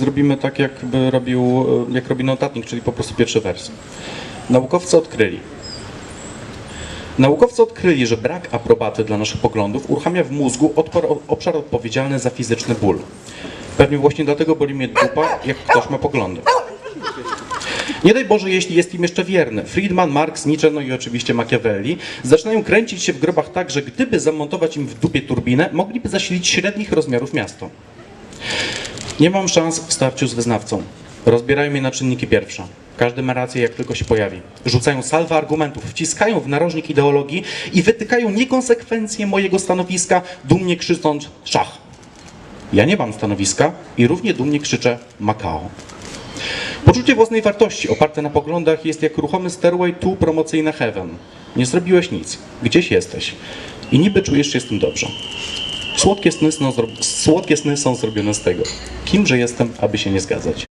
zrobimy tak, jakby robił, e, jak robi notatnik, czyli po prostu pierwszy wers. Naukowcy odkryli. Naukowcy odkryli, że brak aprobaty dla naszych poglądów uruchamia w mózgu obszar odpowiedzialny za fizyczny ból. Pewnie właśnie dlatego boli mnie dupa, jak ktoś ma poglądy. Nie daj Boże, jeśli jest im jeszcze wierny. Friedman, Marx, Nietzsche, no i oczywiście Machiavelli zaczynają kręcić się w grobach tak, że gdyby zamontować im w dupie turbinę, mogliby zasilić średnich rozmiarów miasto. Nie mam szans w starciu z wyznawcą. Rozbierają mnie na czynniki pierwsze. Każdy ma rację, jak tylko się pojawi. Rzucają salwę argumentów, wciskają w narożnik ideologii i wytykają niekonsekwencje mojego stanowiska, dumnie krzycząc szach. Ja nie mam stanowiska i równie dumnie krzyczę Makao. Poczucie własnej wartości oparte na poglądach jest jak ruchomy stairway tu promocyjne heaven. Nie zrobiłeś nic. Gdzieś jesteś. I niby czujesz się z tym dobrze. Słodkie sny, są, słodkie sny są zrobione z tego. Kimże jestem, aby się nie zgadzać?